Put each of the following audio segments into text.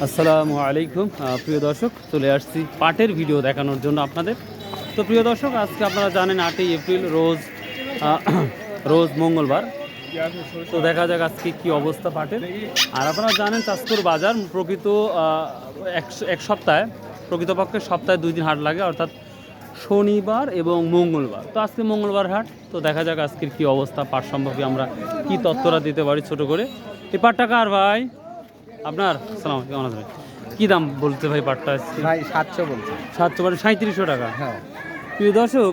আসসালামু আলাইকুম প্রিয় দর্শক, চলে আসছি পাটের ভিডিও দেখানোর জন্য আপনাদের। তো প্রিয় দর্শক, আজকে আপনারা জানেন আটই এপ্রিল, রোজ রোজ মঙ্গলবার। তো দেখা যাক আজকে কি অবস্থা পাটের। আর আপনারা জানেন চাঁদপুর বাজার প্রকৃত এক- সপ্তাহে, প্রকৃতপক্ষে সপ্তাহে দুই দিন হাট লাগে, অর্থাৎ শনিবার এবং মঙ্গলবার। তো আজকে মঙ্গলবার হাট, তো দেখা যাক আজকের কি অবস্থা, পাট সম্পর্কে আমরা কি তথ্যরা দিতে পারি ছোট করে। এ পাটটা কার ভাই? আপনার? সালাম কেমন আছেন কি দাম বলতে ভাই পাটটা? ভাই সাতশো বলছে। সাতশো মানে সাঁত্রিশশো টাকা? হ্যাঁ। প্রিয় দর্শক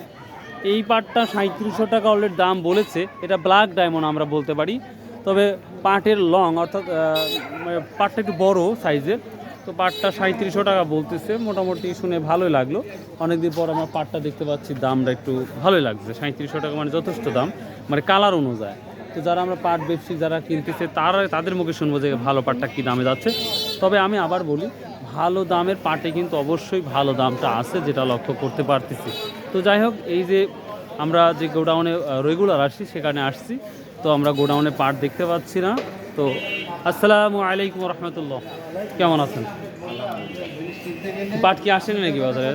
এই পাটটা সাঁত্রিশশো টাকা অলরেডি দাম বলেছে। এটা ব্ল্যাক ডায়মন্ড আমরা বলতে পারি। তবে পাটের লং অর্থাৎ মানে পাটটা একটু বড় সাইজের তো পাটটা সাঁত্রিশশো টাকা বলতেছে। মোটামুটি শুনে ভালোই লাগল। অনেকদিন পর আমরা পাটটা দেখতে পাচ্ছি দামটা একটু ভালোই লাগছে। সাঁত্রিশশো টাকা মানে যথেষ্ট দাম। মানে কালার অনুযায়ী। তো যারা আমরা পাট ব্যবসী যারা কিনতেছে তারা তাদের মুখে শুনব যে ভালো পাটটা কী দামে যাচ্ছে। তবে আমি আবার বলি ভালো দামের পাটে কিন্তু অবশ্যই ভালো দামটা আছে যেটা লক্ষ্য করতে পারতেছি। তো যাই হোক এই যে আমরা যে গোডাউনে রেগুলার আসছি সেখানে আসছি। তো আমরা গোডাউনে পাট দেখতে পাচ্ছি না। তো আসসালামু আলাইকুম রহমতুল্লাহ কেমন আছেন? পাট কি আসেনি নাকি বাজারে?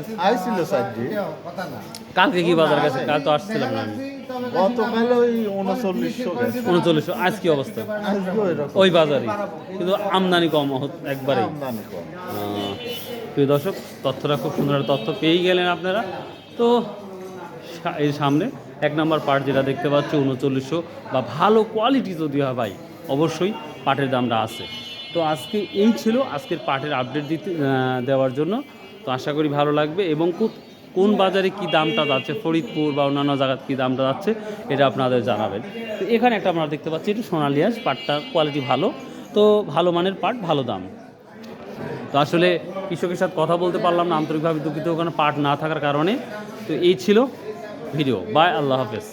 কালকে কি বাজার গেছে? কাল তো আসছিলাম না আমি। গতকাল ওই উনচল্লিশশো উনচল্লিশশো আজ কি অবস্থা ওই বাজারই। কিন্তু আমদানি কম আমদানি প্রিয় দর্শক তথ্যটা খুব সুন্দর তথ্য পেয়েই গেলেন আপনারা। তো এই সামনে এক নম্বর পার্ট যেটা দেখতে পাচ্ছি উনচল্লিশশো বা ভালো কোয়ালিটি যদি হয় ভাই অবশ্যই পাটের দামটা আছে। তো আজকে এই ছিল আজকের পাটের আপডেট দিতে দেওয়ার জন্য। তো আশা করি ভালো লাগবে এবং কো- কোন বাজারে কি দামটা যাচ্ছে, ফরিদপুর বা অন্যান্য জায়গার কী দামটা যাচ্ছে, এটা আপনাদের জানাবেন। তো এখানে একটা আমরা দেখতে পাচ্ছি একটু সোনালিয়াস পাটটা কোয়ালিটি ভালো, তো ভালো মানের পাট, ভালো দাম। তো আসলে কৃষকের সাথে কথা বলতে পারলাম না, আন্তরিকভাবে দুঃখিত, ওখানে পাট না থাকার কারণে। তো এই ছিল ভিডিও, বাই, আল্লাহ হাফেজ।